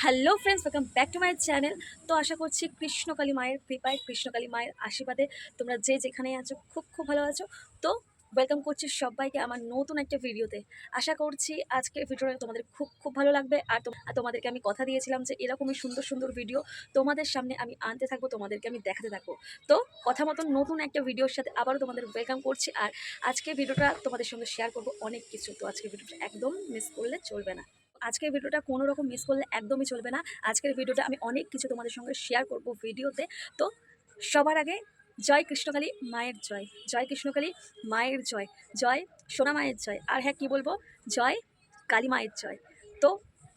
Hello friends welcome back to my channel তো আশা করছি কৃষ্ণকালী মায়ের কৃপায়, কৃষ্ণকালী মায়ের আশীর্বাদে তোমরা যে যেখানে আছো, খুব খুব ভালো আছো। তো ওয়েলকাম করছি সবাইকে আমার নতুন একটা ভিডিওতে। আশা করছি আজকের ভিডিওটা তোমাদের খুব খুব ভালো লাগবে। আর তোম- তোমাদেরকে আমি কথা দিয়েছিলাম যে এরকমই সুন্দর সুন্দর ভিডিও তোমাদের সামনে আমি আনতে থাকব, তোমাদেরকে আমি দেখাতে থাকব। তো কথা মতন নতুন একটা ভিডিওর সাথে আবারও তোমাদের ওয়েলকাম করছি। আর আজকের ভিডিওটা তোমাদের সঙ্গে শেয়ার করব অনেক কিছু। তো আজকের ভিডিওটা একদম মিস করলে চলবে না। আজকের ভিডিওটা কোনো রকম মিস করলে একদমই চলবে না। আজকের ভিডিওটা আমি অনেক কিছু তোমাদের সঙ্গে শেয়ার করব ভিডিওতে। তো সবার আগে জয় কৃষ্ণকালী, মায়ের জয়। জয় কৃষ্ণকালী, মায়ের জয়। জয় সোনা মায়ের জয়। আর হ্যাঁ কী বলব? জয় কালী মায়ের জয়। তো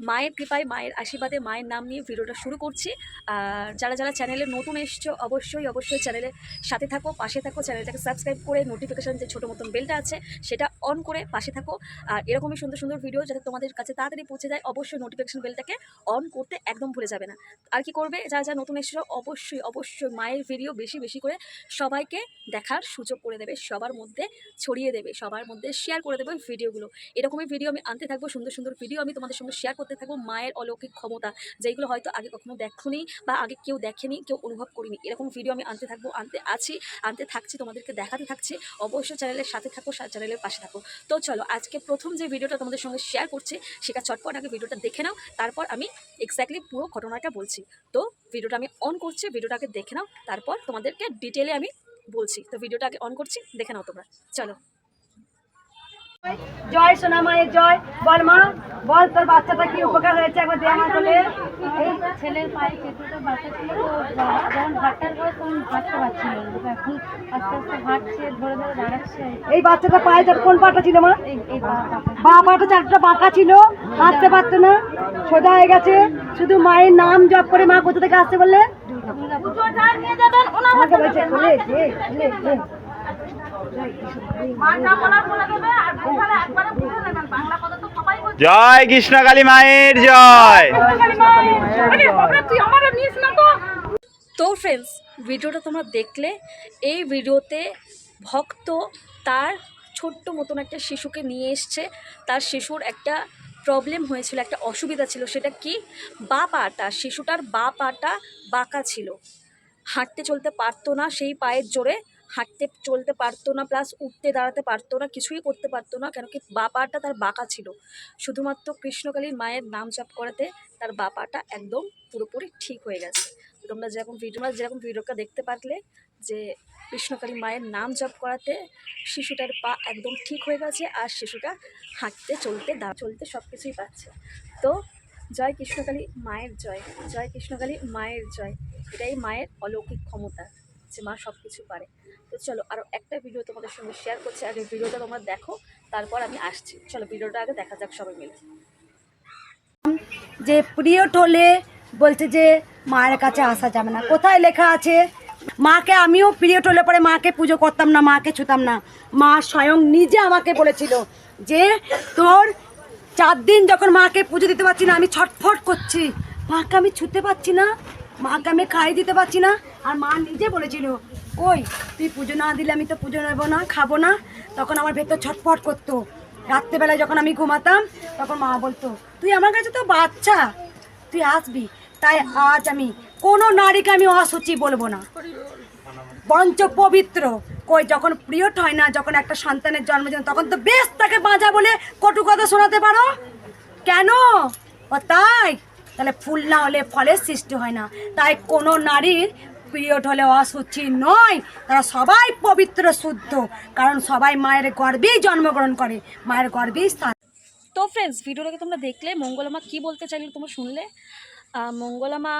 মায়ের কৃপায়, মায়ের আশীর্বাদে মায়ের নাম নিয়ে ভিডিওটা শুরু করছি। আর যারা যারা চ্যানেলে নতুন এসছো, অবশ্যই অবশ্যই চ্যানেলের সাথে থাকো, পাশে থাকো, চ্যানেলটাকে সাবস্ক্রাইব করে নোটিফিকেশান যে ছোটো মতন বেলটা আছে, সেটা অন করে পাশে থাকো। আর এরকমই সুন্দর সুন্দর ভিডিও যাতে তোমাদের কাছে তাড়াতাড়ি পৌঁছে যায়, অবশ্যই নোটিফিকেশন বেলটাকে অন করতে একদম ভুলে যাবে না। আর কি করবে? যারা যারা নতুন এসেছ, অবশ্যই অবশ্যই মায়ের ভিডিও বেশি বেশি করে সবাইকে দেখার সুযোগ করে দেবে, সবার মধ্যে ছড়িয়ে দেবে, সবার মধ্যে শেয়ার করে দেবে ভিডিওগুলো এরকমই ভিডিও আমি আনতে থাকব, সুন্দর সুন্দর ভিডিও আমি তোমাদের সঙ্গে শেয়ার করতে থাকব মায়ের অলৌকিক ক্ষমতা যেগুলো হয়তো আগে কখনো দেখোনি বা আগে কেউ দেখেনি, কেউ অনুভব করিনি। এরকম ভিডিও আমি আনতে থাকব, আনতে আছি, আনতে থাকছি, তোমাদেরকে দেখাতে থাকছি। অবশ্যই চ্যানেলের সাথে থাকো চ্যানেলের পাশে থাকো। তো চলো, আজকে প্রথম যে ভিডিওটা তোমাদের সঙ্গে শেয়ার করছি, সেটা চটপট আগে ভিডিওটা দেখে নাও, তারপর আমি এক্স্যাক্টলি পুরো ঘটনাটা বলছি। তো ভিডিওটা আমি অন করছি ভিডিওটাকে দেখে নাও, তারপর তোমাদেরকে ডিটেলে আমি বলছি। তো ভিডিওটা আগে অন করছি, দেখে নাও তোমরা। চলো। জয় সোনা মায়ের জয়। বল মা বল তোর বাচ্চাটা কি উপকার হয়েছে? একবার দে আমার বলে। এই ছেলের পায়ে কেঁচোটা বাচ্চা ছিল তো যখন হাঁটার বয়স তখন হাঁটতে পারছিল এখন আস্তে আস্তে হাঁটছে ধরে ধরে দাঁড়াচ্ছে। এই বাচ্চাটা পায়ে যার কোন পাটা ছিল মা। বা পাটা চারটা বাঁকা ছিল। হাঁটতে পারতো না। সোজা হয়ে গেছে। শুধু মায়ের নাম জপ করে মা কোথা থেকে আসতে বললে? জয় কৃষ্ণকালী মায়ের জয়। তো ফ্রেন্ডস ভিডিওটা তোমরা দেখলে, এই ভিডিওতে ভক্ত তার ছোট্ট মতন একটা শিশুকে নিয়ে এসছে। তার শিশুর একটা প্রবলেম হয়েছিল, একটা অসুবিধা ছিল, সেটা কি? বা পাটা শিশুটার বা পাটা বাঁকা ছিল। হাঁটতে চলতে পারতো না, সেই পায়ের জোরে হাঁটতে চলতে পারতো না প্লাস উঠতে দাঁড়াতে পারতো না, কিছুই করতে পারতো না কেন কি বা পাটা তার বাঁকা ছিল। শুধুমাত্র কৃষ্ণকালীর মায়ের নাম জপ করাতে তার বা পাটা একদম পুরোপুরি ঠিক হয়ে গেছে। তোমরা যেরকম ভিডিও যেরকম ভিডিওটা দেখতে পারলে যে কৃষ্ণকালী মায়ের নাম জপ করাতে শিশুটার পা একদম ঠিক হয়ে গেছে আর শিশুটা হাঁটতে, চলতে, দা, চলতে সব কিছুই পাচ্ছে তো জয় কৃষ্ণকালী মায়ের জয় জয় কৃষ্ণকালী মায়ের জয়, এটাই মায়ের অলৌকিক ক্ষমতা। যে মা সব কিছু পারে। তো চলো আরও একটা ভিডিও তোমাদের সঙ্গে শেয়ার করছি। আগে ভিডিওটা তোমরা দেখো, তারপর আমি আসছি। চলো ভিডিওটা আগে দেখা যাক সবাই মিলে। যে পিরিয়ড হলে বলছে যে, মায়ের কাছে আসা যাবে না। কোথায় লেখা আছে? মাকে আমিও পিরিয়ড হলে পরে মাকে পুজো করতাম না, মাকে ছুতাম না। মা স্বয়ং নিজে আমাকে বলেছিল যে, তোর চার দিন যখন মাকে পুজো দিতে পারছি না, আমি ছটফট করছি। মাকে আমি ছুতে পারছি না, মাকে আমি খাই দিতে পারছি না আর মা নিজে বলেছিল, ওই, তুই পুজো না দিলে আমি তো পুজো নেব না, খাব না। তখন আমার ভেতর ছটফট করতো। রাত্রেবেলায় যখন আমি ঘুমাতাম, তখন মা বলতো, তুই আমার কাছে তো বাচ্চা, তুই আসবি। তাই আজ আমি, কোনো নারীকে আমি অসুচি বলব না। বরঞ্চ পবিত্র। কই, যখন প্রিয়ট হয় না, যখন একটা সন্তানের জন্মদিন তখন তো বেশ তাকে বাঁচা বলে কটু কথা শোনাতে পারো। কেন? ও তাই। তাহলে ফুল না হলে ফলের সৃষ্টি হয় না। তাই কোনো নারীর পিরিয়ড হলে অশুচি নয়, তারা সবাই পবিত্র, শুদ্ধ। কারণ সবাই মায়ের গর্বেই জন্মগ্রহণ করে, মায়ের গর্বেই স্থান। তো ফ্রেন্ডস ভিডিওটাকে তোমরা দেখলে, মঙ্গলমা কি বলতে চাইলে তোমরা শুনলে? মঙ্গলমা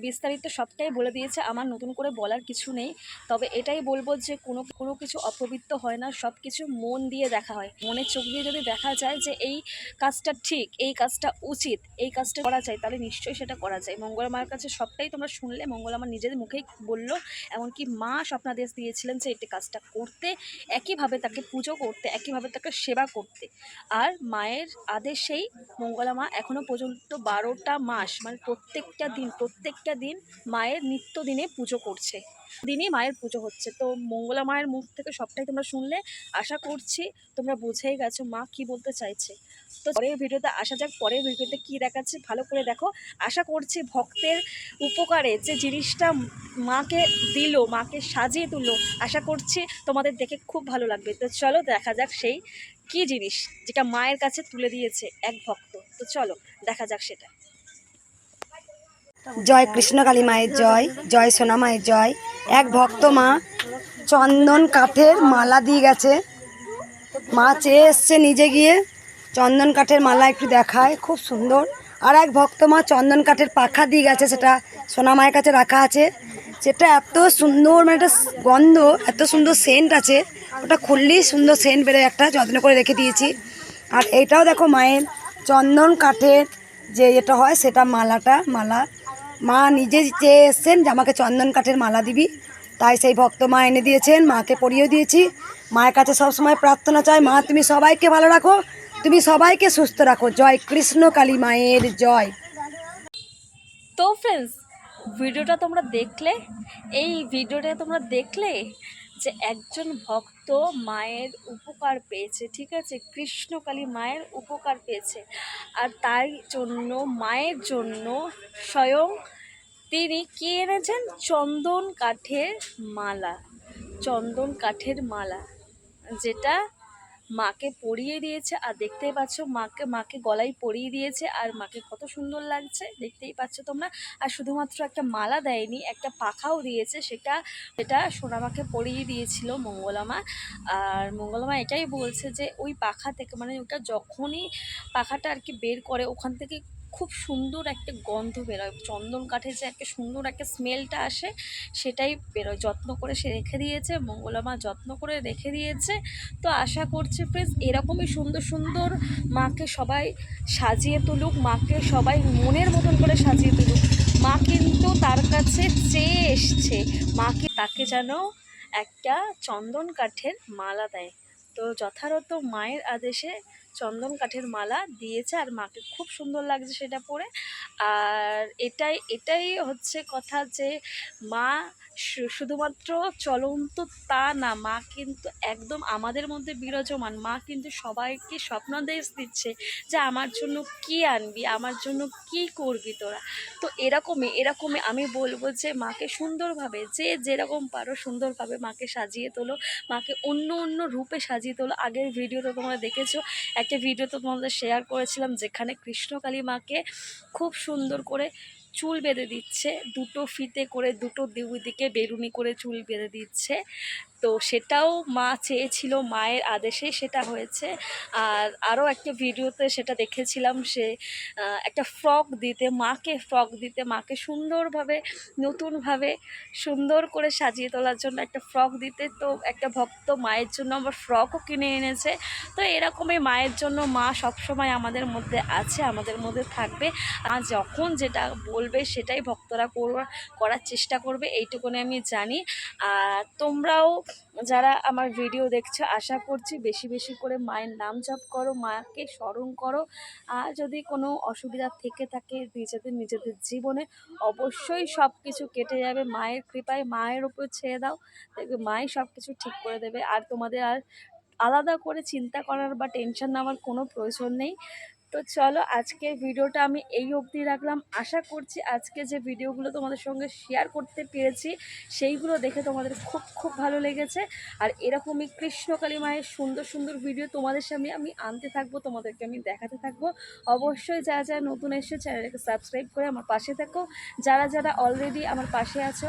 বিস্তারিত সবটাই বলে দিয়েছে। আমার নতুন করে বলার কিছু নেই। তবে এটাই বলব যে, কোনো কোনো কিছু অপবিত্র হয় না। সব কিছু মন দিয়ে দেখা হয়। মনের চোখ দিয়ে যদি দেখা যায় যে, এই কাজটা ঠিক, এই কাজটা উচিত, এই কাজটা করা যায়, তাহলে নিশ্চয়ই সেটা করা যায়। মঙ্গলামার কাছে সবটাই তোমরা শুনলে। মঙ্গলামা নিজের মুখেই বলল, এমনকি মা স্বপ্নাদেশ দিয়েছিলেন যে এই কাজটা করতে, একইভাবে তাকে পুজো করতে, একইভাবে তাকে সেবা করতে। আর মায়ের আদেশেই মঙ্গলা মা এখনও পর্যন্ত বারোটা মাস মানে প্রত্যেকটা দিন, প্রত্যেক প্রত্যেকটা দিন মায়ের নিত্য দিনে পুজো করছে। দিনই মায়ের পুজো হচ্ছে। তো মঙ্গলা মায়ের মুখ থেকে সবটাই তোমরা শুনলে, আশা করছি তোমরা বুঝেই গেছো মা কি বলতে চাইছে। তো পরের ভিডিওতে আসা যাক, পরের ভিডিওতে কি দেখাচ্ছে, ভালো করে দেখো। আশা করছি ভক্তের উপকারে যে জিনিসটা মাকে দিল, মাকে সাজিয়ে তুললো, আশা করছি তোমাদের দেখে খুব ভালো লাগবে। তো চলো দেখা যাক সেই কি জিনিস যেটা মায়ের কাছে তুলে দিয়েছে এক ভক্ত। তো চলো, দেখা যাক সেটা। জয় কৃষ্ণকালী মায়ের জয় জয় সোনা মায়ের জয়। এক ভক্ত মা চন্দন কাঠের মালা দিয়ে গেছে। মা চেয়ে এসছে নিজে গিয়ে, চন্দন কাঠের মালা একটু দেখায়, খুব সুন্দর। আর এক ভক্ত মা চন্দন কাঠের পাখা দিয়ে গেছে, সেটা সোনা মায়ের কাছে রাখা আছে। সেটা এত সুন্দর মানে একটা গন্ধ, এত সুন্দর সেন্ট আছে। ওটা খুললেই সুন্দর সেন্ট বেড়ে একটা যত্ন করে রেখে দিয়েছি। আর এইটাও দেখো মায়ের চন্দন কাঠের যে এটা হয়, সেটা মালাটা, মালা মা নিজে চেয়ে এসছেন যে আমাকে চন্দন কাঠের মালা দিবি, তাই সেই ভক্ত মা এনে দিয়েছেন, মাকে পড়িয়ে দিয়েছি। মায়ের কাছে সবসময় প্রার্থনা চাই, মা তুমি সবাইকে ভালো রাখো, তুমি সবাইকে সুস্থ রাখো। জয় কৃষ্ণ কালী মায়ের জয়। তো ফ্রেন্ডস ভিডিওটা তোমরা দেখলে? এই ভিডিওটা তোমরা দেখলে? যে একজন ভক্ত মায়ের উপকার পেয়েছে, ঠিক আছে? কৃষ্ণকালী মায়ের উপকার পেয়েছে। আর তাই জন্য, মায়ের জন্য স্বয়ং তিনি কি এনেছেন? চন্দন কাঠের মালা। চন্দন কাঠের মালা। যেটা মাকে পরিয়ে দিয়েছে আর দেখতেই পাচ্ছ মাকে মাকে গলায় পরিয়ে দিয়েছে আর মাকে কত সুন্দর লাগছে, দেখতেই পাচ্ছ তোমরা। আর শুধুমাত্র একটা মালা দেয়নি, একটা পাখাও দিয়েছে, সেটা সেটা সোনামাকে পরিয়ে দিয়েছিল মঙ্গলামা। আর মঙ্গলামা এটাই বলছে যে, ওই পাখা থেকে মানে ওটা যখনই পাখাটা আর কি বের করে, ওখান থেকে খুব সুন্দর একটা গন্ধ বেরোয়। চন্দন কাঠের যে একটা সুন্দর একটা স্মেলটা আসে, সেটাই বেরোয়। যত্ন করে সে রেখে দিয়েছে মঙ্গলামা যত্ন করে রেখে দিয়েছে। তো আশা করছি ফ্রেন্ডস এরকমই সুন্দর সুন্দর মাকে সবাই সাজিয়ে তুলুক, মাকে সবাই মনের মতন করে সাজিয়ে তুলুক। মা কিন্তু তার কাছে চেয়ে এসছে। মাকে তাকে যেন একটা চন্দন কাঠের মালা দেয়। তো যথারত মায়ের আদেশে চন্দন কাঠের মালা দিয়েছে আর মাকে খুব সুন্দর লাগছে সেটা পরে। আর এটাই এটাই হচ্ছে কথা যে মা শুধুমাত্র চলন্ত তা না, মা কিন্তু একদম আমাদের মধ্যে বিরাজমান। মা কিন্তু সবাইকে স্বপ্নাদেশ দিচ্ছে যে আমার জন্য কি আনবি, আমার জন্য কি করবি তোরা। তো এরকমই এরকমই আমি বলব যে মাকে সুন্দরভাবে, যে যেরকম পারো সুন্দরভাবে মাকে সাজিয়ে তোলো, মাকে অন্য অন্য রূপে সাজিয়ে তোলো। আগের ভিডিওতে তোমরা দেখেছ একটা ভিডিও তো তোমাদের শেয়ার করেছিলাম যেখানে কৃষ্ণকালী মাকে খুব সুন্দর করে চুল বেঁধে দিচ্ছে, দুটো ফিতে করে দুটো দিকে বেরুনি করে চুল বেঁধে দিচ্ছে। তো সেটাও মা চেয়েছিল, মায়ের আদেশে সেটা হয়েছে। আর আরও একটা ভিডিওতে সেটা দেখেছিলাম সে একটা ফ্রক দিতে, মাকে ফ্রক দিতে, মাকে সুন্দরভাবে, নতুনভাবে সুন্দর করে সাজিয়ে তোলার জন্য একটা ফ্রক দিতে। তো একটা ভক্ত মায়ের জন্য আমার ফ্রকও কিনে এনেছে। তো এরকমই মায়ের জন্য মা সবসময় আমাদের মধ্যে আছে, আমাদের মধ্যে থাকবে। আর যখন যেটা বলবে সেটাই ভক্তরা করার চেষ্টা করবে, এইটুকুনি আমি জানি। আর তোমরাও যারা আমার ভিডিও দেখছ, আশা করছি বেশি বেশি করে মায়ের নাম জপ করো, মাকে স্মরণ করো। আর যদি কোনো অসুবিধা থেকে থাকে নিজেদের নিজেদের জীবনে, অবশ্যই সব কিছু কেটে যাবে। মায়ের কৃপায় মায়ের উপর ছেড়ে দাও, দেখবে মাই সব কিছু ঠিক করে দেবে। আর তোমাদের আর আলাদা করে চিন্তা করার বা টেনশন নেওয়ার কোনো প্রয়োজন নেই। তো চলো আজকে ভিডিওটা আমি এই অবধি রাখলাম। আশা করছি আজকে যে ভিডিওগুলো তোমাদের সঙ্গে শেয়ার করতে পেরেছি, সেইগুলো দেখে তোমাদের খুব খুব ভালো লেগেছে। আর এরকমই কৃষ্ণকালী মায়ের সুন্দর সুন্দর ভিডিও তোমাদের সামনে আমি আনতে থাকব, তোমাদেরকে আমি দেখাতে থাকব। অবশ্যই যারা যারা নতুন এসে চ্যানেলটাকে সাবস্ক্রাইব করে আমার পাশে থাকো। যারা যারা অলরেডি আমার পাশে আছো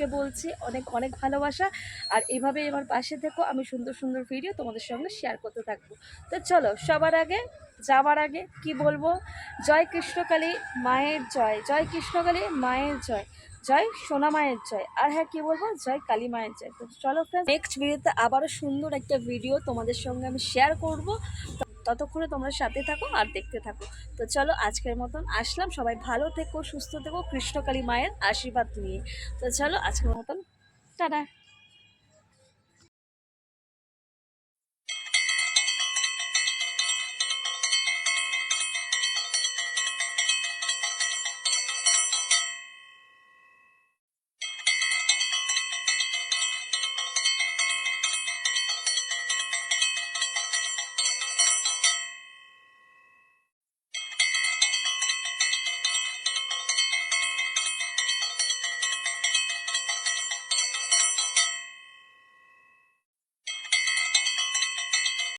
তাদেরকে বলছি, অনেক অনেক ভালোবাসা। আর এভাবে আমার পাশে থেকো, আমি সুন্দর সুন্দর ভিডিও তোমাদের সঙ্গে শেয়ার করতে থাকব। তো চলো, সবার আগে, যাওয়ার আগে কি বলব? জয় কৃষ্ণকালী, মায়ের জয়। জয় কৃষ্ণকালী, মায়ের জয়। জয় সোনা মায়ের জয়। আর হ্যাঁ কি বলব? জয় কালী মায়ের জয়। তো চলো ফ্রেন্ড নেক্সট ভিডিওতে আবারও সুন্দর একটা ভিডিও তোমাদের সঙ্গে আমি শেয়ার করব। ততক্ষণে তোমরা সাথে থাকো আর দেখতে থাকো। তো চলো আজকের মতন আসলাম। সবাই ভালো থেকো, সুস্থ থেকো, কৃষ্ণকালী মায়ের আশীর্বাদ নিয়ে। তো চলো আজকের মতন, টাটা।